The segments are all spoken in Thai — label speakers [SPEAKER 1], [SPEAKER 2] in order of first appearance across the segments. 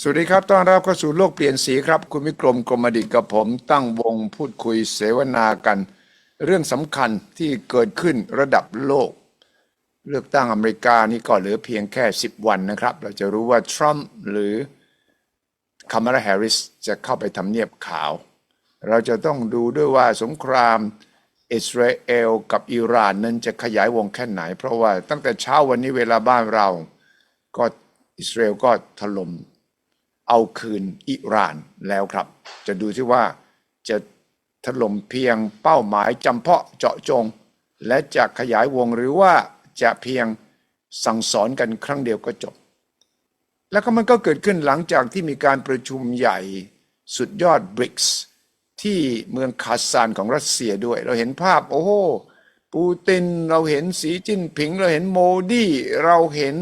[SPEAKER 1] สวัสดีครับ ต้อนรับเข้าสู่โลกเปลี่ยนสีครับ คุณวิกรมกรมดิตกับผม ตั้งวงพูดคุยเสวนากัน เรื่องสำคัญที่เกิดขึ้นระดับโลก เลือกตั้งอเมริกานี่ก็เหลือเพียงแค่ 10 วันนะครับ เราจะรู้ว่าทรัมป์หรือคามาราแฮร์ริสจะเข้าไปทำเนียบขาว เราจะต้องดูด้วยว่าสงครามอิสราเอลกับอิหร่านนั้นจะขยายวงแค่ไหน เพราะว่าตั้งแต่เช้าวันนี้เวลาบ้านเรา ก็อิสราเอลก็ถล่ม เอาคืนอิหร่านแล้วครับ จะดูที่ว่าจะถล่มเพียงเป้าหมายจำเพาะเจาะจง และจะขยายวงหรือว่าจะเพียงสั่งสอนกันครั้งเดียวก็จบ แล้วก็มันก็เกิดขึ้นหลังจากที่มีการประชุมใหญ่สุดยอดบริกส์ที่เมืองคาซานของรัสเซียด้วย เราเห็นภาพโอ้โหปูตินเราเห็นสีจิ้นผิง เราเห็นโมดีเราเห็น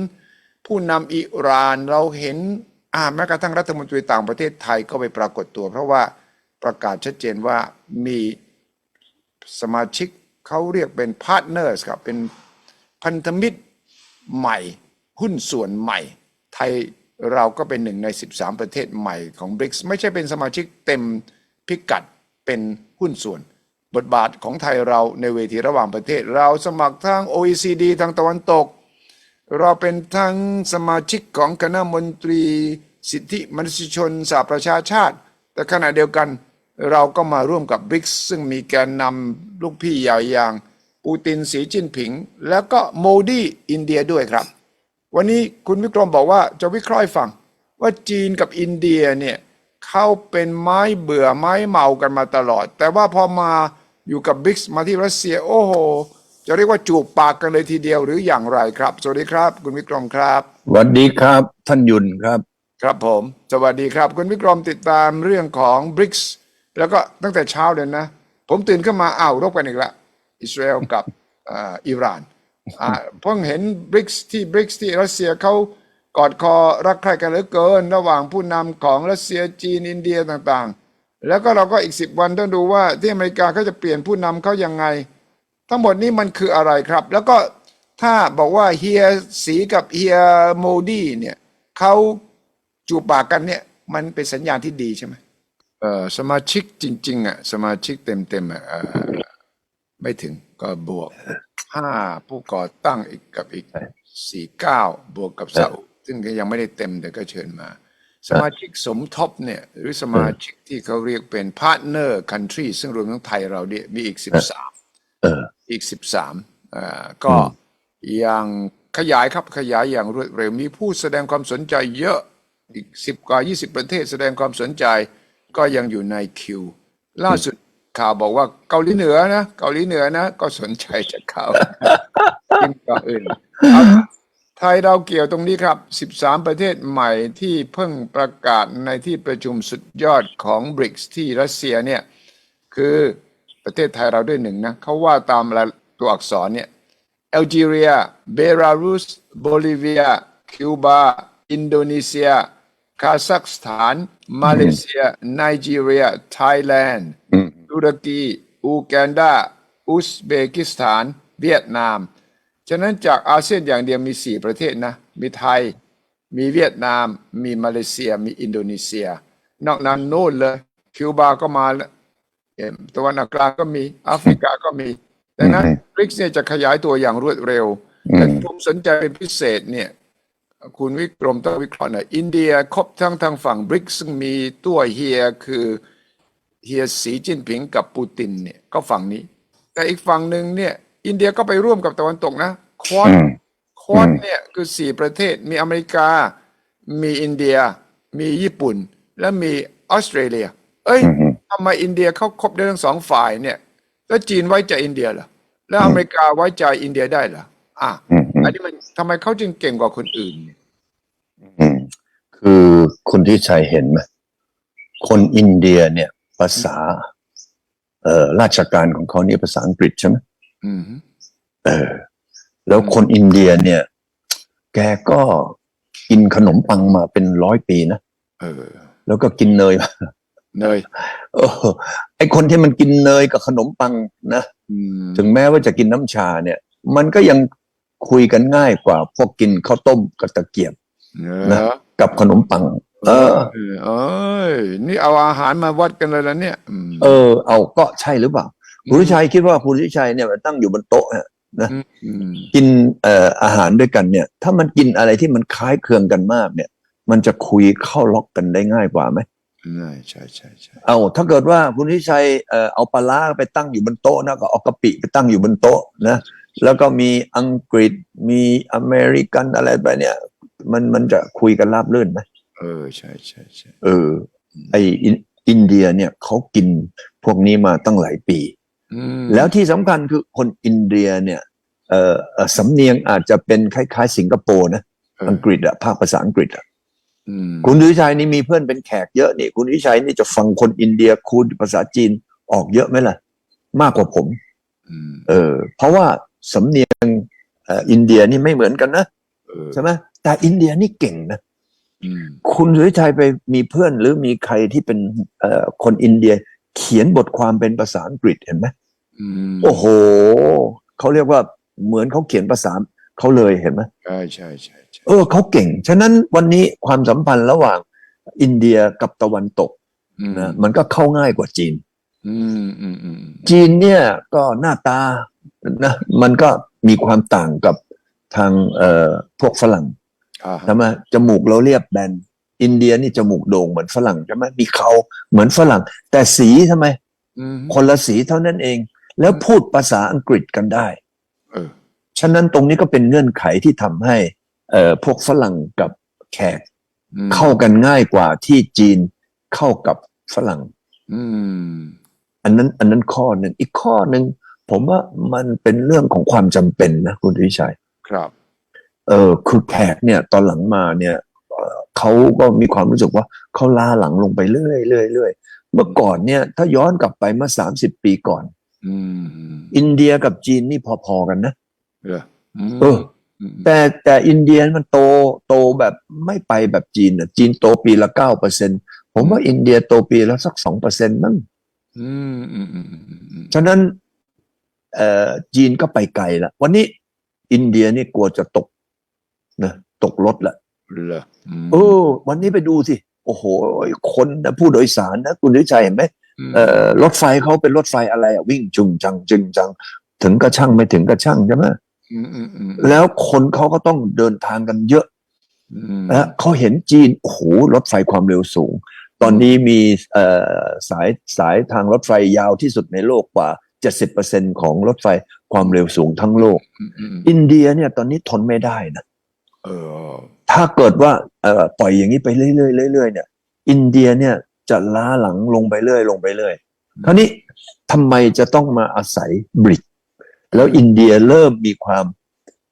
[SPEAKER 1] ผู้นำอิหร่าน เราเห็น อ่าแม้กระทั่งรัฐมนตรีต่างประเทศไทยก็ไปปรากฏตัว เพราะว่าประกาศชัดเจนว่ามีสมาชิกเขาเรียกเป็นพาร์ทเนอร์สครับเป็นพันธมิตรใหม่หุ้นส่วนใหม่ ไทยเราก็เป็นหนึ่งใน 13 ประเทศใหม่ของ b r i c s ไม่ใช่เป็นสมาชิกเต็มพิกัดเป็นหุ้นส่วน บทบาทของไทยเราในเวทีระหว่างประเทศ เราสมัครทาง OECD ทางตะวันตก เราเป็นทั้งสมาชิกของคณะมนตรีสิทธิมนุษยชนสหประชาชาติ แต่ขณะเดียวกันเราก็มาร่วมกับบริกซึ่งมีแกนนำลูกพี่ใหญ่อย่าง ปูตินสีจิ้นผิง แล้วก็โมดีอินเดียด้วยครับ วันนี้คุณวิกรมบอกว่าจะวิเคราะห์ฟัง ว่าจีนกับอินเดียเนี่ยเขาเป็นไม้เบื่อไม้เมากันมาตลอด แต่ว่าพอมาอยู่กับบริกส์มาที่รัสเซียโอ้โห จะเรียกว่าจูบปากกันเลยทีเดียวหรืออย่างไรครับ สวัสดีครับ คุณวิกรมครับ
[SPEAKER 2] สวัสดีครับ ท่านยุนครับ
[SPEAKER 1] ครับผม สวัสดีครับ คุณวิกรมติดตามเรื่องของบริกส์แล้วก็ตั้งแต่เช้าเลยนะ ผมตื่นขึ้นมาอ้าวรบกันอีกแล้วอิสราเอลกับอ่าอิหร่านอ่าเพิ่งเห็นบริกส์ที่บริกส์ที่รัสเซียเขากอดคอรักใคร่กันเหลือเกิน ระหว่างผู้นำของรัสเซียจีนอินเดียต่างๆ แล้วก็เราก็อีกสิบวันต้องดูว่าที่อเมริกาเขาจะเปลี่ยนผู้นำเขายังไง ทั้งหมดนี้มันคืออะไรครับ แล้วก็ถ้าบอกว่าเฮียสีกับเฮียโมดีเนี่ยเขาจูบปากกันเนี่ยมันเป็นสัญญาณที่ดีใช่ไหมเอ่อสมาชิกจริงๆอะสมาชิกเต็มๆอะเอ่อไม่ถึงก็บวกห้าผู้ก่อตั้งอีกกับอีกสี่เก้าบวกกับซาอุซึ่งก็ยังไม่ได้เต็มแต่ก็เชิญมา สมาชิกสมทบเนี่ยหรือสมาชิกที่เขาเรียกเป็นพาร์ทเนอร์คันทรีซึ่งรวมทั้งไทยเราเนี่ยมีอีกสิบสาม
[SPEAKER 2] เออ
[SPEAKER 1] อีก 13อ่าก็ยังขยายครับขยายอย่างรวดเร็วมีผู้แสดงความสนใจเยอะอีก 10 กว่า 20 ประเทศแสดงความสนใจก็ยังอยู่ในคิว ล่าสุดข่าวบอกว่าเกาหลีเหนือนะเกาหลีเหนือนะ ก็สนใจจะเข้าทีมก่อนอื่นเอาไทยเราเกี่ยวตรงนี้ครับ 13 ประเทศใหม่ที่เพิ่งประกาศในที่ประชุมสุดยอดของ b r i c s ที่รัสเซียเนี่ย คือ ประเทศไทยเราด้วยหนึ่งนะเขาว่าตามตัวอักษรเนี่ยแอลจีเรีย เบลารุส โบลิเวีย คิวบา อินโดนีเซีย คาซัคสถาน มาเลเซีย ไนจีเรีย ไทยแลนด์ ตุรกี อูกันดา อุซเบกิสถาน เวียดนาม ฉะนั้นจากอาเซียนอย่างเดียวมีสี่ประเทศนะ มีไทย มีเวียดนาม มีมาเลเซีย มีอินโดนีเซีย นอกนั้นโน่นเลย คิวบาก็มาแล้วเอ่อ ตะวันออกกลางก็มีแอฟริกาก็มีดังนั้นบริกเนี่ยจะขยายตัวอย่างรวดเร็วแต่ผมสนใจเป็นพิเศษเนี่ย คุณวิกรมต้องวิเคราะห์หน่อยอินเดียครบทั้งทางฝั่งบริกซึ่งมีตัวเฮียคือเฮียสีจิ้นผิงกับปูตินเนี่ยก็ฝั่งนี้ แต่อีกฝั่งหนึ่งเนี่ย อินเดียก็ไปร่วมกับตะวันตกนะควอด
[SPEAKER 2] อืม
[SPEAKER 1] ควอดเนี่ยคือสี่ประเทศมีอเมริกา มีอินเดีย มีญี่ปุ่น และมีออสเตรเลีย เอ้ย ทำไมอินเดียเขาครบได้ทั้งสองฝ่ายเนี่ย แล้วจีนไว้ใจอินเดียเหรอแล้วอเมริกาไว้ใจอินเดียได้เหรออะ
[SPEAKER 2] อืมอืม
[SPEAKER 1] อันนี้มันทำไมเขาจึงเก่งกว่าคนอื่นเนี่ย
[SPEAKER 2] อืมคือคุณที่ชัยเห็นไหมคนอินเดียเนี่ย ภาษา เอ่อราชการของเขาเนี่ยภาษาอังกฤษใช่ไหม
[SPEAKER 1] อืม
[SPEAKER 2] เออ แล้วคนอินเดียเนี่ย แกก็กินขนมปังมาเป็นร้อยปีนะ
[SPEAKER 1] เออ
[SPEAKER 2] แล้วก็กินเนยมา
[SPEAKER 1] เนย
[SPEAKER 2] เออไอคนที่มันกินเนยกับขนมปังนะ
[SPEAKER 1] อืม
[SPEAKER 2] ถึงแม้ว่าจะกินน้ำชาเนี่ย มันก็ยังคุยกันง่ายกว่า พวกกินข้าวต้มกับตะเกียบ
[SPEAKER 1] เน
[SPEAKER 2] นะ
[SPEAKER 1] อะ
[SPEAKER 2] กับขนมปังเออ
[SPEAKER 1] เออเอ้ยนี่เอาอาหารมาวัดกันเลยแล้วเนี่ยม
[SPEAKER 2] เออ เอาก็ใช่หรือเปล่าคุณวิชัยคิดว่าคุณวิชัยเนี่ยมันตั้งอยู่บนโต๊ะฮะ
[SPEAKER 1] อืม
[SPEAKER 2] กินเอ่ออาหารด้วยกันเนี่ย ถ้ามันกินอะไรที่มันคล้ายเครืองกันมากเนี่ย มันจะคุยเข้าล็อกกันได้ง่ายกว่าไหม
[SPEAKER 1] ใช่ใช่ใช่ใช่
[SPEAKER 2] เอาถ้าเกิดว่าคุณวิชัยเอ่อเอาปลาร้าไปตั้งอยู่บนโต๊ะนะก็เอากะปิไปตั้งอยู่บนโต๊ะนะแล้วก็มีอังกฤษมีอเมริกันอะไรไปเนี่ย มันมันจะคุยกันราบรื่นไหม
[SPEAKER 1] เออใช่ใช่ใช่
[SPEAKER 2] เออ ไออินอินเดียเนี่ยเขากินพวกนี้มาตั้งหลายปี
[SPEAKER 1] อืม
[SPEAKER 2] แล้วที่สำคัญคือคนอินเดียเนี่ยเอ่อเอ่อสำเนียงอาจจะเป็นคล้าย ๆ สิงคโปร์นะ
[SPEAKER 1] เออ
[SPEAKER 2] อังกฤษอะภาคภาษาอังกฤษอะ
[SPEAKER 1] อืม
[SPEAKER 2] คุณวิชัยนี่มีเพื่อนเป็นแขกเยอะนี่ คุณวิชัยนี่จะฟังคนอินเดียคูณภาษาจีนออกเยอะไหมล่ะ มากกว่าผม
[SPEAKER 1] อืม
[SPEAKER 2] เออ เพราะว่าสำเนียงเอ่ออินเดียนี่ไม่เหมือนกันนะ
[SPEAKER 1] เออ
[SPEAKER 2] ใช่ไหมแต่อินเดียนี่เก่งนะ
[SPEAKER 1] อืม
[SPEAKER 2] คุณสุวิชัยไปมีเพื่อนหรือมีใครที่เป็นเอ่อคนอินเดีย เขียนบทความเป็นภาษาอังกฤษเห็นไหม
[SPEAKER 1] อืม
[SPEAKER 2] โอ้โหเขาเรียกว่าเหมือนเขาเขียนภาษา เขาเลยเห็นไหม
[SPEAKER 1] ใช่ใช่ใช่ใช่
[SPEAKER 2] เออเขาเก่ง ฉะนั้นวันนี้ความสัมพันธ์ระหว่างอินเดียกับตะวันตก
[SPEAKER 1] อืม
[SPEAKER 2] นะมันก็เข้าง่ายกว่าจีน
[SPEAKER 1] อืมอืมอืม
[SPEAKER 2] จีนเนี่ยก็หน้าตานะมันก็มีความต่างกับทางเอ่อพวกฝรั่ง
[SPEAKER 1] อ่า
[SPEAKER 2] ใช่ไหมจมูกเราเรียบแบนอินเดียนี่จมูกโด่งเหมือนฝรั่งใช่ไหมมีเขาเหมือนฝรั่ง แต่สีทำไม
[SPEAKER 1] อืม
[SPEAKER 2] คนละสีเท่านั้นเอง แล้วพูดภาษาอังกฤษกันได้
[SPEAKER 1] เออ
[SPEAKER 2] ฉะนั้นตรงนี้ก็เป็นเงื่อนไขที่ทำให้เอ่อพวกฝรั่งกับแขก
[SPEAKER 1] อืม
[SPEAKER 2] เข้ากันง่ายกว่าที่จีนเข้ากับฝรั่ง
[SPEAKER 1] อืม
[SPEAKER 2] อันนั้น อันนั้นข้อหนึ่งอีกข้อหนึ่งผมว่ามันเป็นเรื่องของความจำเป็นนะคุณวิชัย
[SPEAKER 1] ครับ
[SPEAKER 2] เออคือแขกเนี่ย ตอนหลังมาเนี่ยเอ่อเขาก็มีความรู้สึกว่าเขาล้าหลังลงไปเรื่อยเรื่อยเรื่อยเมื่อก่อนเนี่ย ถ้าย้อนกลับไปเมื่อสามสิบปีก่อน
[SPEAKER 1] อืมอืม
[SPEAKER 2] อินเดียกับจีนนี่พอๆกันนะ
[SPEAKER 1] เอออืม
[SPEAKER 2] เออ
[SPEAKER 1] ม
[SPEAKER 2] แต่แต่อินเดียมันโตโตแบบไม่ไปแบบจีนอะจีนโตปีละเก้าเปอร์เซ็นผมว่าอินเดียโตปีละสักสองเปอร์เซ็นต์มั้ง
[SPEAKER 1] อืมอืมอืมอืมอืมอืม
[SPEAKER 2] ฉะนั้นเอ่อจีนก็ไปไกลละวันนี้อินเดียนี่กลัวจะตกนะตกรถละ
[SPEAKER 1] เหรอม
[SPEAKER 2] เออ วันนี้ไปดูสิ โอ้โห คนนะผู้โดยสารนะ คุณวิชัยเห็นไหม
[SPEAKER 1] ม
[SPEAKER 2] เอ่อรถไฟเขาเป็นรถไฟอะไรอะวิ่งจุงจังจึงจัง ถึงกระช่างไม่ถึงกระช่างใช่ไหม
[SPEAKER 1] อืมอืมอืม
[SPEAKER 2] แล้วคนเขาก็ต้องเดินทางกันเยอะ
[SPEAKER 1] อืม
[SPEAKER 2] นะเขาเห็นจีนโอ้โหรถไฟความเร็วสูง ตอนนี้มีเอ่อสายสายทางรถไฟยาวที่สุดในโลกกว่า 70%ของรถไฟความเร็วสูงทั้งโลก
[SPEAKER 1] อืมอืม
[SPEAKER 2] อินเดียเนี่ยตอนนี้ทนไม่ได้นะ
[SPEAKER 1] เออ
[SPEAKER 2] ถ้าเกิดว่าเอ่อปล่อยอย่างนี้ไปเรื่อยๆเรื่อยๆเนี่ย อินเดียเนี่ยจะล้าหลังลงไปเรื่อยลงไปเรื่อยคราวนี้ทำไมจะต้องมาอาศัยบริก แล้วอินเดียเริ่มมีความ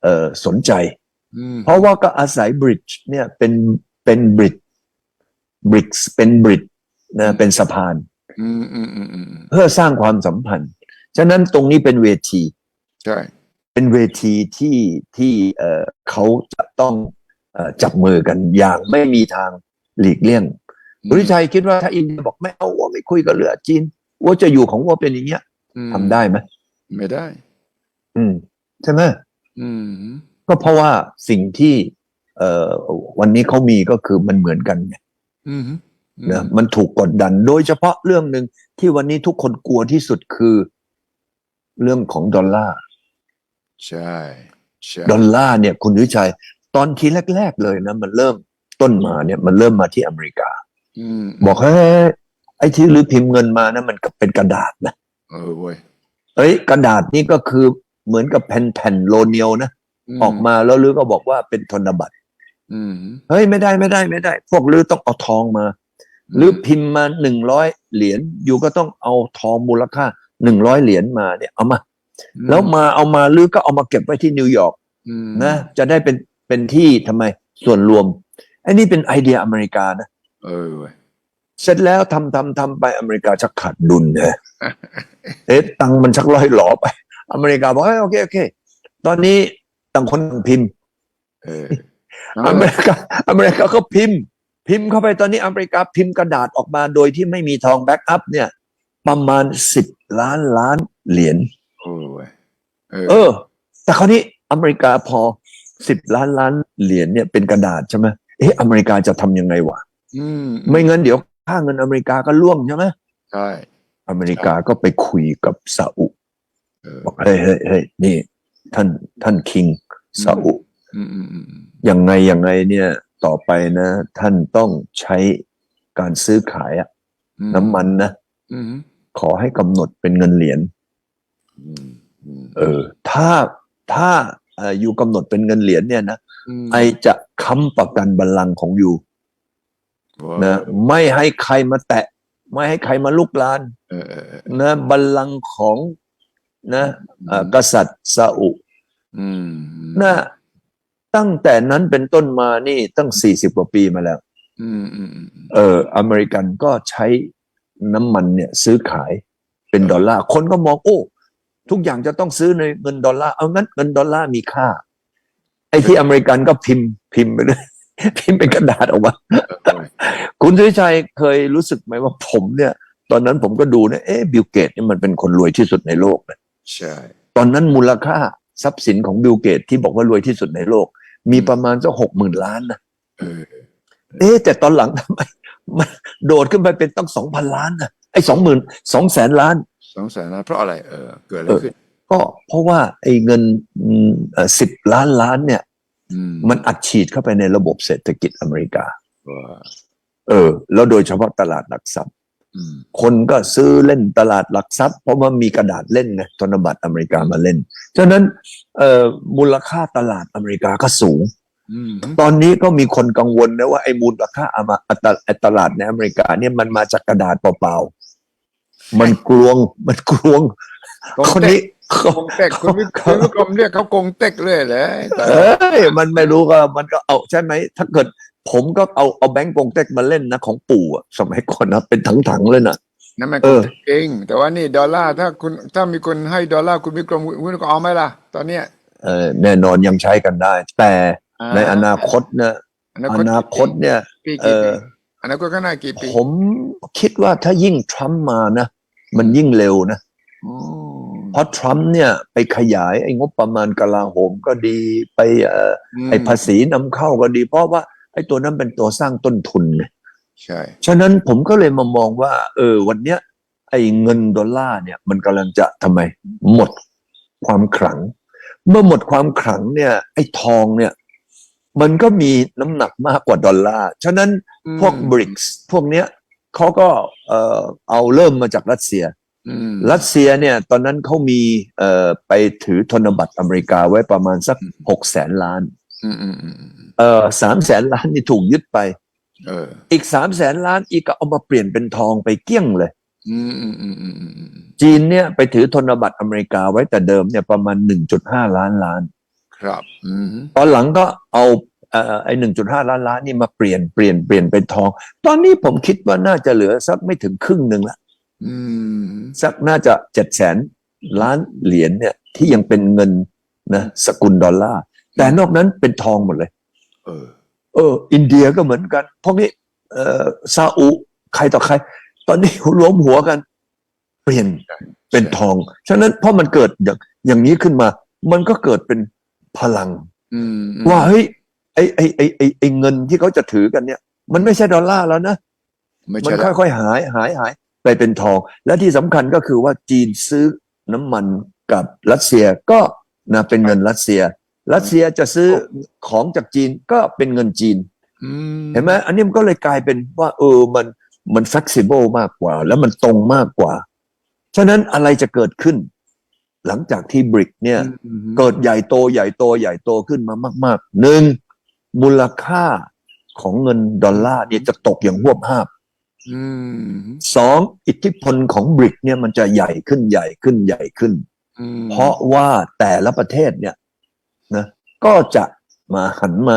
[SPEAKER 2] เอ่อสนใจ
[SPEAKER 1] อืม
[SPEAKER 2] เพราะว่าก็อาศัยบริดจ์เนี่ยเป็นเป็นบริดบริกเป็นบริดนะเป็นสะพาน
[SPEAKER 1] อืมอืมอืมอืม
[SPEAKER 2] เพื่อสร้างความสัมพันธ์ ฉะนั้นตรงนี้เป็นเวที
[SPEAKER 1] ใช่
[SPEAKER 2] เป็นเวทีที่ที่เอ่อเขาจะต้องเอ่อจับมือกันอย่างไม่มีทางหลีกเลี่ยงบริชัยคิดว่าถ้าอินเดียบอกไม่เอาว่าไม่คุยกับเรือจีน ว่าจะอยู่ของว่าเป็นอย่างเงี้ย
[SPEAKER 1] อืม
[SPEAKER 2] ทำได้ไหม
[SPEAKER 1] ไม่ได้
[SPEAKER 2] อืม ใช่ไหม
[SPEAKER 1] อืม
[SPEAKER 2] ก็เพราะว่าสิ่งที่ เอ่อวันนี้เขามีก็คือมันเหมือนกันไง
[SPEAKER 1] อืม
[SPEAKER 2] นะมันถูกกดดัน โดยเฉพาะเรื่องหนึ่งที่วันนี้ทุกคนกลัวที่สุดคือ เรื่องของดอลลาร์
[SPEAKER 1] ใช่ใช่
[SPEAKER 2] ดอลลาร์เนี่ย คุณวิชัย ตอนทีแรก ๆ เลยนะ มันเริ่มต้นมาเนี่ย มันเริ่มมาที่อเมริกา
[SPEAKER 1] อืม
[SPEAKER 2] บอกเฮ้ยไอ้ที่รื้อพิมพ์เงินมานะมันก็เป็นกระดาษนะ
[SPEAKER 1] เออเว้ย
[SPEAKER 2] เอ้ยกระดาษนี่ก็คือ เหมือนกับแผ่นแผ่นโลเนียลนะออกมาแล้วลือก็บอกว่าเป็นธนบัตร
[SPEAKER 1] อืม
[SPEAKER 2] เฮ้ยไม่ได้ไม่ได้ไม่ได้ พวกลือต้องเอาทองมาหรือพิมพ์มาหนึ่งร้อยเหรียญอยู่ก็ต้องเอาทองมูลค่าหนึ่งร้อยเหรียญมาเนี่ยเอามา แล้วมาเอามาลือก็เอามาเก็บไว้ที่นิวยอร์ก
[SPEAKER 1] อืม
[SPEAKER 2] นะจะได้เป็นเป็นที่ทำไมส่วนรวมไอ้นี่เป็นไอเดียอเมริกานะ
[SPEAKER 1] เออเว้ย
[SPEAKER 2] เสร็จแล้วทำทำทำไปอเมริกาชักขาดดุลนะเอ๊ะตังค์มันชักร้อยหลอไป อเมริกาบอกเฮ้ยโอเคโอเค ตอนนี้ต่างคนต่างพิมพ์
[SPEAKER 1] เออ
[SPEAKER 2] อเมริกาอเมริกาก็พิมพ์ พิมพ์เข้าไปตอนนี้อเมริกาพิมพ์กระดาษออกมาโดยที่ไม่มีทองแบ็กอัพเนี่ย ประมาณสิบล้านล้านเหรียญ
[SPEAKER 1] เออเว้ยเอ
[SPEAKER 2] เอ
[SPEAKER 1] อ
[SPEAKER 2] อแต่คราวนี้อเมริกาพอสิบล้านล้านเหรียญเนี่ยเป็นกระดาษใช่ไหมเอ๊ะอเมริกาจะทำยังไงวะ
[SPEAKER 1] อืม
[SPEAKER 2] ไม่งั้นเดี๋ยวค่าเงินอเมริกาก็ล่วงใช่ไหม
[SPEAKER 1] ใช่
[SPEAKER 2] อเมริกาก็ไปคุยกับซาอุ
[SPEAKER 1] เออ
[SPEAKER 2] บอกเฮ้ยเฮ้ยเฮ้ยนี่ ท่านท่านคิงซาอุ
[SPEAKER 1] อืมอืมอืมอืม
[SPEAKER 2] ยังไงยังไงเนี่ย ต่อไปนะ ท่านต้องใช้การซื้อขายอะ
[SPEAKER 1] อืม
[SPEAKER 2] น้ำมันนะ
[SPEAKER 1] อืม
[SPEAKER 2] ขอให้กำหนดเป็นเงินเหรียญ
[SPEAKER 1] อืมอืม
[SPEAKER 2] เออ ถ้าถ้าเอ่ออยู่กำหนดเป็นเงินเหรียญเนี่ยนะ
[SPEAKER 1] ม
[SPEAKER 2] ไอจะค้ำประกันบัลลังก์ของอยู่
[SPEAKER 1] ว้าว
[SPEAKER 2] นะไม่ให้ใครมาแตะ ไม่ให้ใครมาลุกลาน
[SPEAKER 1] เออเออเออ
[SPEAKER 2] นะบัลลังก์ของ นะเอ่อกษัตริย์ซาอุ
[SPEAKER 1] อืม
[SPEAKER 2] นะตั้งแต่นั้นเป็นต้นมานี่ตั้งสี่สิบกว่าปีมาแล้ว
[SPEAKER 1] อืมอืมอืม
[SPEAKER 2] เออ อเมริกันก็ใช้น้ำมันเนี่ยซื้อขายเป็นดอลลาร์ คนก็มองโอ้ ทุกอย่างจะต้องซื้อในเงินดอลลาร์ เอางั้นเงินดอลลาร์มีค่า ไอ้ที่อเมริกันก็พิมพ์พิมพ์ไปเลยพิมพ์เป็นกระดาษออกมา
[SPEAKER 1] เออ
[SPEAKER 2] คุณสุวิชัยเคยรู้สึกไหมว่าผมเนี่ย ตอนนั้นผมก็ดูเนี่ย เอ๊ะ บิลเกตเนี่ยมันเป็นคนรวยที่สุดในโลกนะ
[SPEAKER 1] ใช่
[SPEAKER 2] ตอนนั้นมูลค่าทรัพย์สินของบิลเกตที่บอกว่ารวยที่สุดในโลก มีประมาณสักหกหมื่นล้านนะ
[SPEAKER 1] เออ
[SPEAKER 2] เอ๊ะแต่ตอนหลังทำไมมันโดดขึ้นไปเป็นต้องสองพันล้านนะไอ้สองหมื่นสองแสนล้าน
[SPEAKER 1] สองแสนล้านเพราะอะไรเออเกิดอะไร
[SPEAKER 2] เออ
[SPEAKER 1] ขึ้น
[SPEAKER 2] ก็เพราะว่าไอ้เงินสิบล้านล้านเนี่ย
[SPEAKER 1] อืม
[SPEAKER 2] มันอัดฉีดเข้าไปในระบบเศรษฐกิจอเมริกา
[SPEAKER 1] ว่า
[SPEAKER 2] เออ แล้วโดยเฉพาะตลาดหลักทรัพย์
[SPEAKER 1] อืม
[SPEAKER 2] คนก็ซื้อเล่นตลาดหลักทรัพย์ เพราะว่ามีกระดาษเล่นไงธนบัตรอเมริกามาเล่น ฉะนั้นเอ่อมูลค่าตลาดอเมริกาก็สูง
[SPEAKER 1] อืม
[SPEAKER 2] ตอนนี้ก็มีคนกังวลนะว่าไอ้มูลค่าอามาอัตราไอ้ตลาดในอเมริกาเนี่ยมันมาจากกระดาษเปล่าๆ มันกลวงมันกลวง
[SPEAKER 1] กง
[SPEAKER 2] คน
[SPEAKER 1] เต็
[SPEAKER 2] นี้
[SPEAKER 1] กกงเต็กคุณวิคุณวิกรมเรียกเขากงเต็กเลยแหละแต่
[SPEAKER 2] เอ้ยมันไม่รู้ก็มันก็เอาใช่ไหม ถ้าเกิด ผมก็เอาเอาแบงก์กงเต็กมาเล่นนะของปู่อะสมัยก่อนนะเป็นถังๆเลยนะ
[SPEAKER 1] นั่นมัน
[SPEAKER 2] เอ
[SPEAKER 1] กง
[SPEAKER 2] อ
[SPEAKER 1] เต็กเองแต่ว่านี่ดอลลาร์ถ้าคุณถ้ามีคนให้ดอลลาร์คุณวิกรมคุณก็เอาไหมล่ะ ตอนเนี้ย
[SPEAKER 2] เออแน่นอนยังใช้กันได้ แต่ในอนาคตนะ
[SPEAKER 1] อนา
[SPEAKER 2] อ
[SPEAKER 1] คต
[SPEAKER 2] นาคตเนี่ย
[SPEAKER 1] ปี
[SPEAKER 2] เอ
[SPEAKER 1] กี่
[SPEAKER 2] อ
[SPEAKER 1] ปีอนาคตข้างหน้ากี่ปี
[SPEAKER 2] ผมคิดว่าถ้ายิ่งทรัมป์มานะ มันยิ่งเร็วนะ
[SPEAKER 1] อ๋อ
[SPEAKER 2] เพราะทรัมป์เนี่ยไปขยายไอ้งบประมาณกลาโหมก็ดีไปเอ่อ
[SPEAKER 1] ม
[SPEAKER 2] ไอ้ภาษีนำเข้าก็ดี เพราะว่า ไอ้ตัวนั้นเป็นตัวสร้างต้นทุนไง
[SPEAKER 1] ใช่
[SPEAKER 2] ฉะนั้นผมก็เลยมามองว่า เออ วันเนี้ย ไอ้เงินดอลลาร์เนี่ย มันกำลังจะทำไม หมดความขลัง เมื่อหมดความขลังเนี่ย ไอ้ทองเนี่ย มันก็มีน้ำหนักมากกว่าดอลลาร์ฉะนั้นพวกบริกส์พวกเนี้ยเขาก็เอ่อเอาเริ่มมาจากรัสเซีย
[SPEAKER 1] อืม
[SPEAKER 2] รัสเซียเนี่ย ตอนนั้นเขามีเอ่อไปถือธนบัตรอเมริกาไว้ประมาณสักหกแสนล้าน
[SPEAKER 1] อืมอืมอืมอืม
[SPEAKER 2] เอ่อสามแสนล้านนี่ถูกยึดไป
[SPEAKER 1] เออ
[SPEAKER 2] อีกสามแสนล้านอีกก็เอามาเปลี่ยนเป็นทองไปเกลี้ยงเลย
[SPEAKER 1] อืมอืมอืมอืมอืมอืม
[SPEAKER 2] จีนเนี่ยไปถือธนบัตรอเมริกาไว้แต่เดิมเนี่ยประมาณ1.5ล้านล้าน
[SPEAKER 1] ครับอืม
[SPEAKER 2] ตอนหลังก็เอาเอ่อไอ้1.5ล้านล้านนี่มาเปลี่ยนเปลี่ยนเปลี่ยนเป็นทอง ตอนนี้ผมคิดว่าน่าจะเหลือสักไม่ถึงครึ่งหนึ่งละ
[SPEAKER 1] อืม
[SPEAKER 2] สักน่าจะเจ็ดแสนล้านเหรียญเนี่ยที่ยังเป็นเงินนะสกุลดอลลาร์ แต่นอกนั้นเป็นทองหมดเลย
[SPEAKER 1] เออ
[SPEAKER 2] เออ อินเดียก็เหมือนกัน พวกนี้เอ่อซาอุใครต่อใคร ตอนนี้รวมหัวกัน เปลี่ยนเป็นทอง ฉะนั้นเพราะมันเกิดอย่างอย่างนี้ขึ้นมา มันก็เกิดเป็นพลัง
[SPEAKER 1] อืมอืม
[SPEAKER 2] ว่าเฮ้ยไอไอไอไอไอเงินที่เขาจะถือกันเนี่ย มันไม่ใช่ดอลลาร์แล้วนะ
[SPEAKER 1] ไม่
[SPEAKER 2] มัน
[SPEAKER 1] ใช่ละ
[SPEAKER 2] ค่อยๆหายหายหายไปเป็นทอง และที่สำคัญก็คือว่าจีนซื้อน้ำมันกับรัสเซียก็นะเป็นเงินรัสเซีย รัสเซียจะซื้อของจากจีนก็เป็นเงินจีน
[SPEAKER 1] อืม
[SPEAKER 2] เห็นไหมอันนี้มันก็เลยกลายเป็นว่าเออมันมัน flexible มากกว่า แล้วมันตรงมากกว่า ฉะนั้นอะไรจะเกิดขึ้น หลังจากที่บริกเนี่ย
[SPEAKER 1] อืม
[SPEAKER 2] เกิดใหญ่โตใหญ่โตใหญ่โตขึ้นมามากๆหนึ่งมูลค่าของเงินดอลลาร์เนี่ยจะตกอย่างหวบห้าบ
[SPEAKER 1] อืม
[SPEAKER 2] สองอิทธิพลของบริกเนี่ยมันจะใหญ่ขึ้นใหญ่ขึ้นใหญ่ขึ้น
[SPEAKER 1] อืม
[SPEAKER 2] เพราะว่าแต่ละประเทศเนี่ย นะก็จะมาหันมา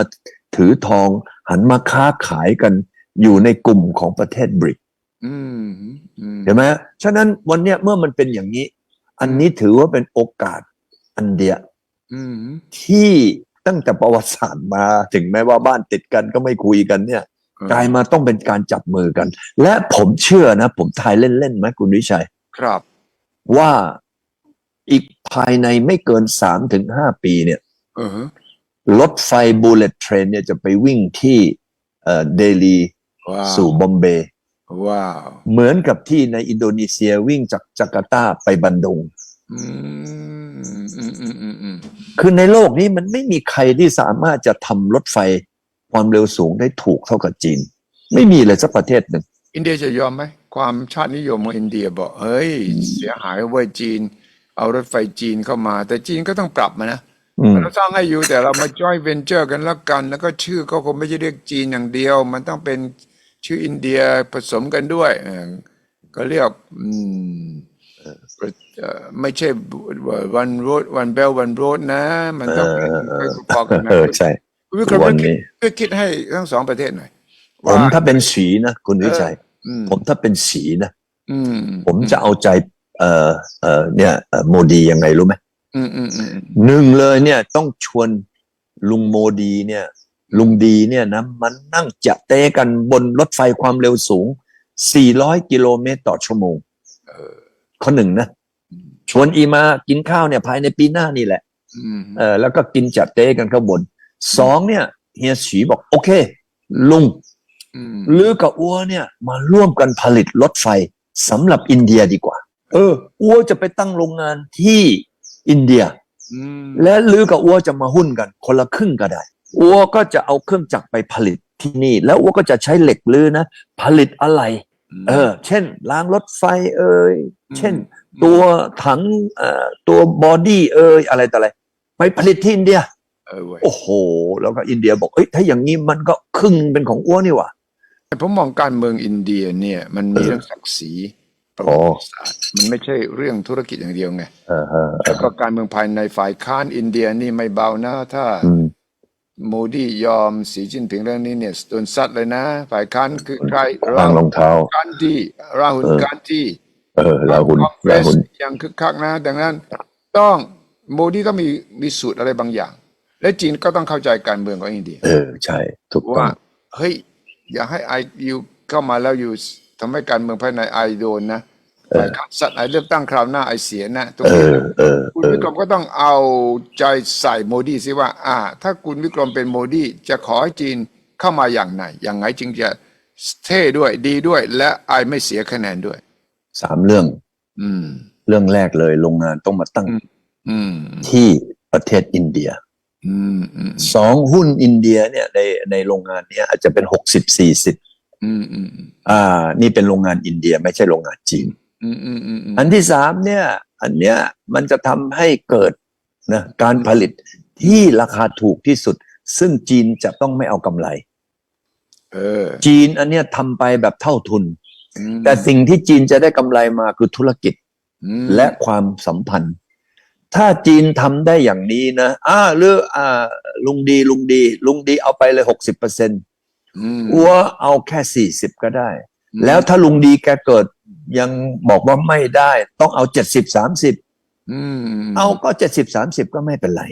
[SPEAKER 2] ถือทอง หันมาค้าขายกันอยู่ในกลุ่มของประเทศบริก
[SPEAKER 1] อืมอืม
[SPEAKER 2] เห็นไหมฉะนั้นวันเนี้ยเมื่อมันเป็นอย่างนี้ อันนี้ถือว่าเป็นโอกาสอันเดีย
[SPEAKER 1] อืม
[SPEAKER 2] ที่ตั้งแต่ประวัติศาสตร์มาถึงแม้ว่าบ้านติดกันก็ไม่คุยกันเนี่ย กลายมาต้องเป็นการจับมือกัน และผมเชื่อนะ ผมทายเล่นๆไหมคุณวิชัย
[SPEAKER 1] ครับ
[SPEAKER 2] ว่าอีกภายในไม่เกินสามถึงห้าปีเนี่ย
[SPEAKER 1] เออ
[SPEAKER 2] รถไฟบูเลตเทรนเนี่ยจะไปวิ่งที่เอ่อเดลี
[SPEAKER 1] ว้าว
[SPEAKER 2] สู่บอมเบย์
[SPEAKER 1] ว้าว
[SPEAKER 2] เหมือนกับที่ในอินโดนีเซียวิ่งจากจาการ์ตาไปบันดุง
[SPEAKER 1] อืมอืมอืมอืมอืม
[SPEAKER 2] คือในโลกนี้มันไม่มีใครที่สามารถจะทำรถไฟความเร็วสูงได้ถูกเท่ากับจีน ไม่มีเลยสักประเทศหนึ่ง
[SPEAKER 1] อินเดียจะยอมไหม ความชาตินิยมของอินเดียบอก เฮ้ย เสียหายเว้ยจีน เอารถไฟจีนเข้ามา แต่จีนก็ต้องปรับมานะ
[SPEAKER 2] อืม
[SPEAKER 1] เราสร้างให้อยู่แต่เรามาจอยเวนเจอร์กันแล้วกัน แล้วก็ชื่อก็คงไม่ใช่เรียกจีนอย่างเดียว มันต้องเป็นชื่ออินเดียผสมกันด้วยเออก็เรียกอืมเอ่อไม่ใช่วันโรดวันเบลวันโรดนะ มันต้องเป็น
[SPEAKER 2] เออเออ
[SPEAKER 1] พอกันนะ
[SPEAKER 2] เออใช่
[SPEAKER 1] คุณวิกรม
[SPEAKER 2] วัน
[SPEAKER 1] ช่วยคิด
[SPEAKER 2] นี้
[SPEAKER 1] ช่วยคิดให้ทั้งสองประเทศหน่อย
[SPEAKER 2] ผม
[SPEAKER 1] ว่า
[SPEAKER 2] ถ้าเป็นสีนะคุณวิชัย
[SPEAKER 1] อืม
[SPEAKER 2] ผมถ้าเป็นสีนะ
[SPEAKER 1] อืม
[SPEAKER 2] ผมจะเอาใจ เอ่อเอ่อเนี่ยเอ่อโมดียังไงรู้ไหม
[SPEAKER 1] อืมอืมอืมอืม
[SPEAKER 2] หนึ่งเลยเนี่ยต้องชวนลุงโมดีเนี่ย ลุงดีเนี่ยนะมันนั่งจะเตะกันบนรถไฟความเร็วสูง 400 กิโลเมตรต่อชั่วโมง
[SPEAKER 1] เออ
[SPEAKER 2] ข้อหนึ่งนะ ชวนอีมากินข้าวเนี่ยภายในปีหน้านี่แหละ
[SPEAKER 1] อืม
[SPEAKER 2] เออแล้วก็กินจัดเต้กันข้างบน สองเนี่ยเฮียฉีบอก โอเค ลุง
[SPEAKER 1] อืม
[SPEAKER 2] ลือกับอัวเนี่ย มาร่วมกันผลิตรถไฟสำหรับอินเดียดีกว่า เออ อัวจะไปตั้งโรงงานที่ อินเดีย
[SPEAKER 1] อืม
[SPEAKER 2] และลือกับอัวจะมาหุ้นกัน คนละครึ่งก็ได้อัวก็จะเอาเครื่องจักรไปผลิตที่นี่ แล้วอัวก็จะใช้เหล็กลือนะ ผลิตอะไรเออ เช่นรางรถไฟเอ่ยเช่น ตัวถังเอ่อตัวบอดี้เอ่ยอะไรต่ออะไร ไปผลิตที่อินเดีย
[SPEAKER 1] เออเว้ย
[SPEAKER 2] โอ้โห แล้วก็อินเดียบอกเอ้ยถ้าอย่างนี้มันก็ครึ่งเป็นของอ้วนี่หว่า
[SPEAKER 1] ผมมองการเมืองอินเดียเนี่ย มันมีเรื่องศักดิ์ศรี ประวัติศาสตร์มันไม่ใช่เรื่องธุรกิจอย่างเดียวไง
[SPEAKER 2] เออเออเอ
[SPEAKER 1] แล้ว
[SPEAKER 2] อ
[SPEAKER 1] ก็การเมืองภายในฝ่ายค้านอินเดียนี่ไม่เบานะ ถ้า
[SPEAKER 2] อืม
[SPEAKER 1] โมดียอมสีจิ้นผิงเรื่องนี้เนี่ยโดนซัดเลยนะ ฝ่ายค้านคือใคร
[SPEAKER 2] วางรองเท้า
[SPEAKER 1] การที่ราหุล
[SPEAKER 2] เออ
[SPEAKER 1] การที่
[SPEAKER 2] เออลาหุน
[SPEAKER 1] คอนเกร
[SPEAKER 2] ลา
[SPEAKER 1] ส
[SPEAKER 2] หุน
[SPEAKER 1] ยังคึกคักนะ ดังนั้น ต้องโมดีต้องมีมีสูตรอะไรบางอย่าง และจีนก็ต้องเข้าใจการเมืองของอินเดีย
[SPEAKER 2] เออใช่ ถูกต้อ
[SPEAKER 1] ว่างเฮ้ยอย่าให้ไอยูเข้ามาแล้วอยู่ทำให้การเมืองภายในไอโดนนะ ฝ่ายค้านสัตว์ไอเลือกตั้งคราวหน้าไอเสียนะตรง
[SPEAKER 2] เอ
[SPEAKER 1] นี้
[SPEAKER 2] อเออ
[SPEAKER 1] คุณ
[SPEAKER 2] เออ
[SPEAKER 1] วิกรมก็ต้องเอาใจใส่โมดีสิว่า อ่า ถ้าคุณวิกรมเป็นโมดีจะขอให้จีนเข้ามาอย่างไหน อย่างไงจึงจะเท่ด้วยดีด้วย และไอไม่เสียคะแนนด้วย
[SPEAKER 2] สามเรื่อง
[SPEAKER 1] อืม
[SPEAKER 2] เรื่องแรกเลยโรงงานต้องมาตั้ง
[SPEAKER 1] อืมอืม
[SPEAKER 2] ที่ประเทศอินเดีย
[SPEAKER 1] อืมอืม
[SPEAKER 2] สองหุ้นอินเดียเนี่ยในในโรงงานเนี้ยอาจจะเป็นหกสิบสี่สิบ
[SPEAKER 1] อืมอืม
[SPEAKER 2] อ่า นี่เป็นโรงงานอินเดียไม่ใช่โรงงานจีน
[SPEAKER 1] อืมอืมอืมอืม
[SPEAKER 2] อันที่สามเนี่ย อันเนี้ยมันจะทำให้เกิดนะการผลิตที่ราคาถูกที่สุด ซึ่งจีนจะต้องไม่เอากำไร
[SPEAKER 1] เออ
[SPEAKER 2] จีนอันเนี้ยทำไปแบบเท่าทุน
[SPEAKER 1] อืม
[SPEAKER 2] แต่สิ่งที่จีนจะได้กำไรมาคือธุรกิจ
[SPEAKER 1] อืม
[SPEAKER 2] และความสัมพันธ์ ถ้าจีนทำได้อย่างนี้นะอ่าหรืออ่า ลุงดี ลุงดี ลุงดีเอาไปเลยหกสิบเปอร์เซ็นต์
[SPEAKER 1] อืม
[SPEAKER 2] อัวเอาแค่สี่สิบก็ได้
[SPEAKER 1] อืม
[SPEAKER 2] แล้วถ้าลุงดีแกเกิด ยังบอกว่าไม่ได้ ต้องเอาเจ็ดสิบสามสิบ
[SPEAKER 1] อืม
[SPEAKER 2] เอาก็เจ็ดสิบสามสิบก็ไม่เป็นไร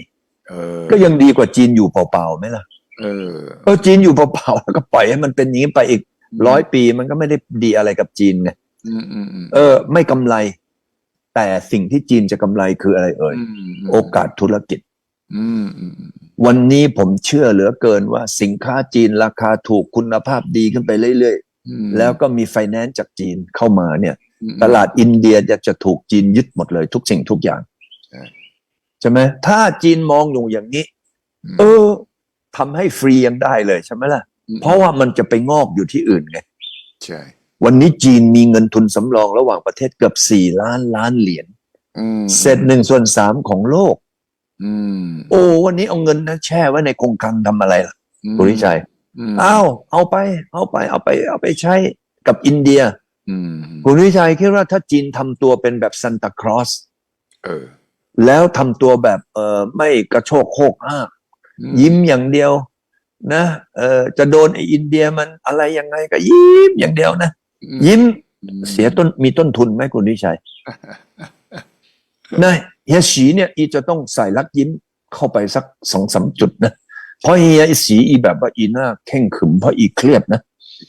[SPEAKER 1] เออ
[SPEAKER 2] ก็ยังดีกว่าจีนอยู่เปล่าๆไหมล่ะ
[SPEAKER 1] เออ
[SPEAKER 2] เออจีนอยู่เปล่าๆแล้วก็ปล่อยให้มันเป็นอย่างนี้ไปอีกร้อยปีมันก็ไม่ได้ดีอะไรกับจีนไง
[SPEAKER 1] อืมอืมอืม
[SPEAKER 2] เออ ไม่กำไร แต่สิ่งที่จีนจะกำไรคืออะไรเอ่ย
[SPEAKER 1] ม
[SPEAKER 2] โอกาสธุรกิจ
[SPEAKER 1] อืมอืมอืม
[SPEAKER 2] วันนี้ผมเชื่อเหลือเกินว่าสินค้าจีนราคาถูกคุณภาพดีขึ้นไปเรื่อย
[SPEAKER 1] อืม
[SPEAKER 2] ๆ แล้วก็มีไฟแนนซ์จากจีนเข้ามาเนี่ย
[SPEAKER 1] อืม
[SPEAKER 2] ตลาดอินเดียจะจะถูกจีนยึดหมดเลยทุกสิ่งทุกอย่าง
[SPEAKER 1] ใช่
[SPEAKER 2] ใช่ไหมถ้าจีนมองอยู่อย่างนี้ เออทำให้ฟรียังได้เลยใช่ไหมล่ะ เพราะว่ามันจะไปงอกอยู่ที่อื่นไง
[SPEAKER 1] ใช่
[SPEAKER 2] วันนี้จีนมีเงินทุนสำรองระหว่างประเทศเกือบสี่ล้านล้านเหรียญ
[SPEAKER 1] อืม
[SPEAKER 2] เศษหนึ่งส่วนสามของโลก
[SPEAKER 1] อืม
[SPEAKER 2] โอ้วันนี้เอาเงินนะแช่ไว้ในคงคลังทำอะไรล่ะ
[SPEAKER 1] อืม
[SPEAKER 2] คุณวิชัย
[SPEAKER 1] อืม
[SPEAKER 2] อ้าวเอาไป เอาไป เอาไปเอาไปใช้กับอินเดีย
[SPEAKER 1] อืม
[SPEAKER 2] คุณวิชัยคิดว่าถ้าจีนทำตัวเป็นแบบซันตาครอส
[SPEAKER 1] เออ
[SPEAKER 2] แล้วทำตัวแบบเออไม่กระโชกโคกอ้าก
[SPEAKER 1] อื
[SPEAKER 2] ยิ้มอย่างเดียวนะเออจะโดนไอ้อินเดียมันอะไรยังไงก็ยิ้มอย่างเดียวนะ
[SPEAKER 1] อืม
[SPEAKER 2] ยิ้ม
[SPEAKER 1] อืม
[SPEAKER 2] เสียต้นมีต้นทุนไหมคุณวิชัยนะเฮียสีเนี่ยอีจะต้องใส่ลักยิ้มเข้าไปสักสองสามจุดนะ เพราะเฮียสีอีแบบว่าอีหน้าเข่งขรึมเพราะอีเครียดนะ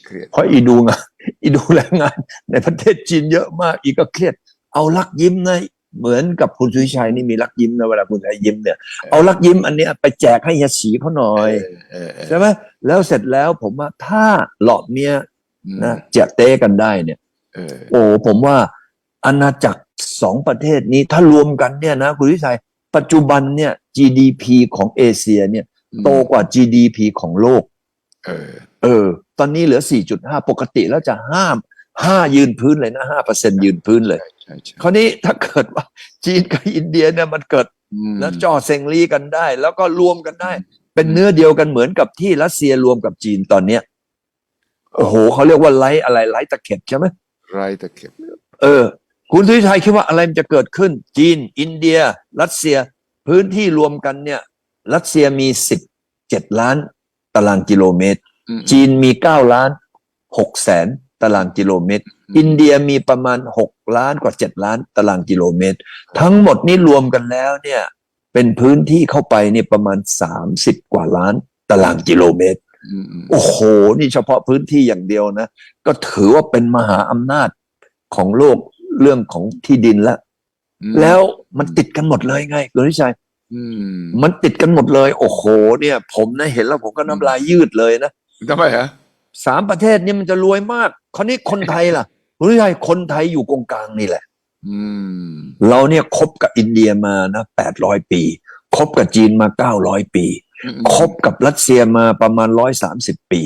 [SPEAKER 1] เครียด
[SPEAKER 2] เพราะอีดูงานอีดูแลงานในประเทศจีนเยอะมาก อีก็เครียด เอาลักยิ้มนะเหมือนกับคุณสุวิชัยนี่มีลักยิ้มนะเวลาคุณสุวิชัยยิ้มเนี่ยเอาลักยิ้มอันเนี้ยไปแจกให้เฮียสีเขาหน่อย
[SPEAKER 1] เออเออ
[SPEAKER 2] ใช่ไหมแล้วเสร็จแล้วผมว่าถ้าหลอดเนี้ย
[SPEAKER 1] อืม
[SPEAKER 2] นะเจะเต้กันได้เนี่ย
[SPEAKER 1] เออ
[SPEAKER 2] โอ้ผมว่าอาณาจักรสองประเทศนี้ถ้ารวมกันเนี่ยนะคุณวิชัยปัจจุบันเนี่ย GDP ของเอเชียเนี่ย โตกว่า GDP ของโลก
[SPEAKER 1] เออ
[SPEAKER 2] เออ ตอนนี้เหลือ 4.5 ปกติแล้วจะห้ามห้ายืนพื้นเลยนะห้าเปอร์เซ็นยืนพื้นเลย
[SPEAKER 1] ใช่ใช่ใช่
[SPEAKER 2] คราวนี้ถ้าเกิดว่าจีนกับอินเดียเนี่ยมันเกิด
[SPEAKER 1] อืม
[SPEAKER 2] แล้วจ่อเซงลีกันได้ แล้วก็รวมกันได้ เป็นเนื้อเดียวกันเหมือนกับที่รัสเซียรวมกับจีนตอนเนี้ยโอ้โหเขาเรียกว่าไลท์อะไรไลท์ตะเข็บใช่ไหม
[SPEAKER 1] ไรตะเข็บ
[SPEAKER 2] เออ คุณสุวิชัยคิดว่าอะไรมันจะเกิดขึ้น จีน อินเดีย รัสเซีย พื้นที่รวมกันเนี่ย รัสเซียมีสิบเจ็ดล้านตารางกิโลเมตร
[SPEAKER 1] อืม
[SPEAKER 2] จีนมีเก้าล้านหกแสนตารางกิโลเมตร อินเดียมีประมาณหกล้านกว่าเจ็ดล้านตารางกิโลเมตร ทั้งหมดนี้รวมกันแล้วเนี่ยเป็นพื้นที่เข้าไปเนี่ยประมาณสามสิบกว่าล้านตารางกิโลเมตร
[SPEAKER 1] อืมอืม
[SPEAKER 2] โอ้โห นี่เฉพาะพื้นที่อย่างเดียวนะ ก็ถือว่าเป็นมหาอำนาจของโลกเรื่องของที่ดินแล้ว
[SPEAKER 1] อืม
[SPEAKER 2] แล้วมันติดกันหมดเลยไงคุณวิชัย
[SPEAKER 1] อื ม
[SPEAKER 2] มันติดกันหมดเลย โอ้โห เนี่ย ผมนะเห็นแล้วผมก็น้ำลายยืดเลยนะ
[SPEAKER 1] ทำไมฮะ
[SPEAKER 2] สามประเทศนี้มันจะรวยมาก คราวนี้คนไทยล่ะคุณวิชัยคนไทยอยู่กงกลางนี่แหละ
[SPEAKER 1] อืม
[SPEAKER 2] เราเนี่ยคบกับอินเดียมานะแปดร้อยปี คบกับจีนมาเก้าร้อยปี
[SPEAKER 1] อืม
[SPEAKER 2] คบกับรัสเซียมาประมาณร้อยสามสิบปี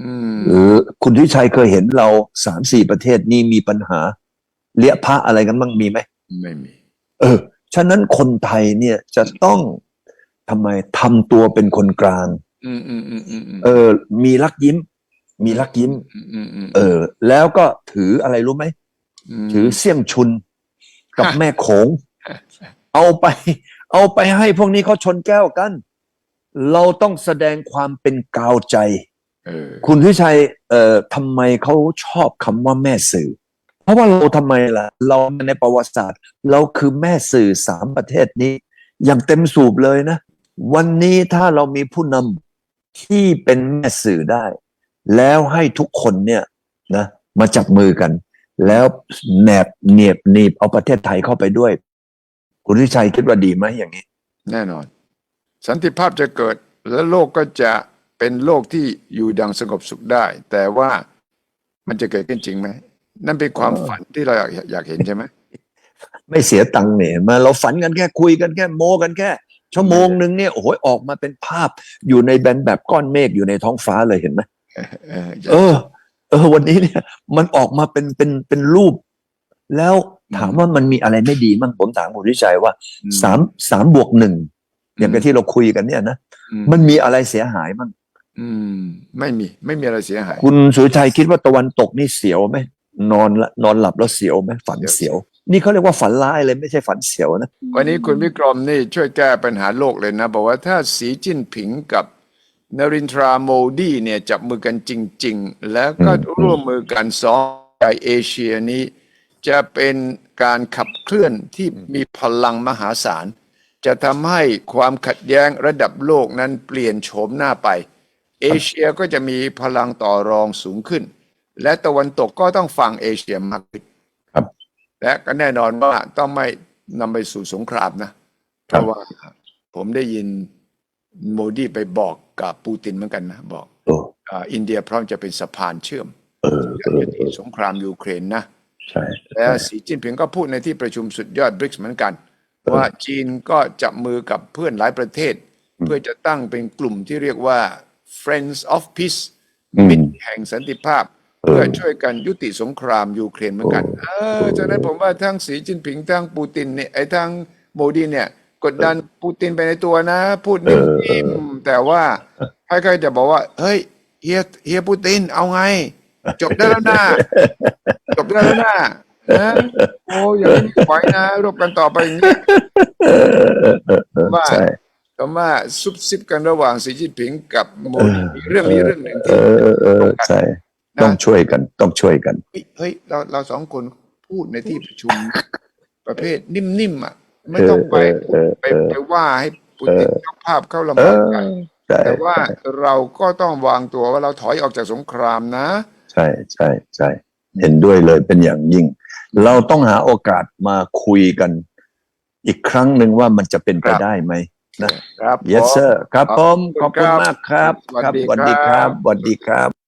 [SPEAKER 1] อืม
[SPEAKER 2] หรือคุณทิชัยเคยเห็นเราสามสี่ประเทศนี้มีปัญหาเลี้ยพระอะไรกันบ้างมีไหม
[SPEAKER 1] ไม่มี
[SPEAKER 2] เออ ฉะนั้นคนไทยเนี่ยจะต้องทำไมทำตัวเป็นคนกลาง
[SPEAKER 1] อืมอืมอืมอืมอืม
[SPEAKER 2] เออ มีรักยิ้ม มีรักยิ้ม
[SPEAKER 1] อืมอืมอืม
[SPEAKER 2] เออ แล้วก็ถืออะไรรู้ไหม
[SPEAKER 1] ม
[SPEAKER 2] ถือเสี่ยงชุนกับ
[SPEAKER 1] ฮะ
[SPEAKER 2] แม่โขง เอาไป เอาไปให้พวกนี้เขาชนแก้วกัน เราต้องแสดงความเป็นกาวใจ
[SPEAKER 1] เออ
[SPEAKER 2] คุณทิชัยเอ่อทำไมเขาชอบคำว่าแม่สื่อเพ ราะว่าเราทำไมล่ะ เราในประวัติศาสตร์ เราคือแม่สื่อสามประเทศนี้ อย่างเต็มสูบเลยนะ วันนี้ถ้าเรามีผู้นำที่เป็นแม่สื่อได้ แล้วให้ทุกคนเนี่ยนะมาจับมือกัน แล้วแนบเนียบหนีบเอาประเทศไทยเข้าไปด้วย คุณทิชัยคิดว่าดีไหมอย่างนี้
[SPEAKER 1] แน่นอน สันติภาพจะเกิดและโลกก็จะเป็นโลกที่อยู่ดังสงบสุขได้ แต่ว่ามันจะเกิดขึ้นจริงไหม นั่นเป็นความ
[SPEAKER 2] เออ
[SPEAKER 1] ฝันที่เราอยากอยากเห็นใช่ไหม
[SPEAKER 2] ไม่เสียตังค์เนี่ยมาเราฝันกันแค่คุยกันแค่โมกันแค่ ชั่วโมงหนึ่งเนี่ยโอ้โหออกมาเป็นภาพอยู่ในแบนแบบก้อนเมฆอยู่ในท้องฟ้าเลยเห็นไหม
[SPEAKER 1] เออ
[SPEAKER 2] เออ เออ วันนี้เนี่ย มันออกมาเป็นเป็นเป็นรูป แล้วถามว่ามันมีอะไรไม่ดีมั่งผมถามคุณวิชัยว่าสามสามบวกหนึ่งอย่างกับที่เราคุยกันเนี่ยนะ
[SPEAKER 1] อืม
[SPEAKER 2] มันมีอะไรเสียหายมั่ง
[SPEAKER 1] อืม ไม่มี ไม่มีอะไรเสียหาย
[SPEAKER 2] คุณสุวิชัยคิดว่าตะวันตกนี่เสียวไหม นอนละนอนหลับแล้วเสียวไหมฝัน
[SPEAKER 1] เสียว
[SPEAKER 2] เสียว นี่เขาเรียกว่าฝันร้ายเลยไม่ใช่ฝันเสียวนะ
[SPEAKER 1] วันนี้คุณวิกรมนี่ช่วยแก้ปัญหาโลกเลยนะ บอกว่าถ้าสีจิ้นผิงกับนรินทราโมดีเนี่ยจับมือกันจริง ๆ แล้วก็
[SPEAKER 2] อืม
[SPEAKER 1] ร่วมมือกันสองใหญ่เอเชียนี้ จะเป็นการขับเคลื่อนที่มีพลังมหาศาล จะทำให้ความขัดแย้งระดับโลกนั้นเปลี่ยนโฉมหน้าไป เอเชียก็จะมีพลังต่อรองสูงขึ้น และตะวันตกก็ต้องฟังเอเชียมากขึ้น
[SPEAKER 2] ครับ
[SPEAKER 1] และก็แน่นอนว่าต้องไม่นำไปสู่สงครามนะเพราะว่าผมได้ยินโมดีไปบอกกับปูตินเหมือนกันนะ บอก
[SPEAKER 2] โอ้
[SPEAKER 1] อาอินเดียพร้อมจะเป็นสะพานเชื่อม
[SPEAKER 2] เออเออ
[SPEAKER 1] ยุติสงครามยูเครนนะ
[SPEAKER 2] ใช่
[SPEAKER 1] และสีจิ้นผิงก็พูดในที่ประชุมสุดยอดบริกเหมือนกัน ว่าจีนก็จับมือกับเพื่อนหลายประเทศ เพื่อจะตั้งเป็นกลุ่มที่เรียกว่า Friends of Peace
[SPEAKER 2] อืม
[SPEAKER 1] มิตรแห่งสันติภาพ
[SPEAKER 2] เออ
[SPEAKER 1] เพื่อช่วยกันยุติสงครามยูเครนเหมือนกัน เออฉะนั้นผมว่าทั้งสีจิ้นผิงทั้งปูตินเนี่ยไอ้ทั้งโมดีเนี่ย กดดันปูตินไปในตัวนะ พูดนิ่มๆแต่ว่าใครๆจะบอกว่า เฮ้ยเฮียเฮียปูตินเอาไง จบได้แล้วนะจบได้แล้วนะนะโอ้อย่าให้มีไหวนะรบกันต่อไปอย่างนี้
[SPEAKER 2] เออเออเออเออ
[SPEAKER 1] ว่า
[SPEAKER 2] ใช่
[SPEAKER 1] ก็ว่าซุบซิบกันระหว่างสีจิ้นผิงกับโมดีมีเรื่องนี้เรื่องหนึ่ง
[SPEAKER 2] เอ
[SPEAKER 1] ที่
[SPEAKER 2] อเออเออใช่ ต้องช่วยกัน ต้องช่วยกัน
[SPEAKER 1] เฮ้ยเฮ้ยเราเราสองคนพูดในที่ประชุม ประเภทนิ่มๆอะไม่ต้องไป
[SPEAKER 2] เออ
[SPEAKER 1] ไป
[SPEAKER 2] เออ
[SPEAKER 1] ไปว่าให้ปูตินเจ้าภาพเข้าลำ
[SPEAKER 2] เอบา
[SPEAKER 1] ก
[SPEAKER 2] อ
[SPEAKER 1] ใจ
[SPEAKER 2] ใช่
[SPEAKER 1] แต่ว่าเราก็ต้องวางตัวว่าเราถอยออกจากสงครามนะ
[SPEAKER 2] ใช่ใช่ใช่เห็นด้วยเลยเป็นอย่างยิ่ง เราต้องหาโอกาสมาคุยกัน อีกครั้งหนึ่งว่ามันจะเป็นไป
[SPEAKER 1] ครับ
[SPEAKER 2] ได้ไหม
[SPEAKER 1] ครับ
[SPEAKER 2] yes
[SPEAKER 1] ผม
[SPEAKER 2] sir ครับผม
[SPEAKER 1] ข
[SPEAKER 2] ข
[SPEAKER 1] อ
[SPEAKER 2] อ
[SPEAKER 1] บบคุ
[SPEAKER 2] คุณณ
[SPEAKER 1] ครับ
[SPEAKER 2] มากครับ
[SPEAKER 1] สวัส
[SPEAKER 2] ครับ
[SPEAKER 1] ดี
[SPEAKER 2] สวัสดี
[SPEAKER 1] ค
[SPEAKER 2] ค
[SPEAKER 1] รั
[SPEAKER 2] รับบสวัสดีครับ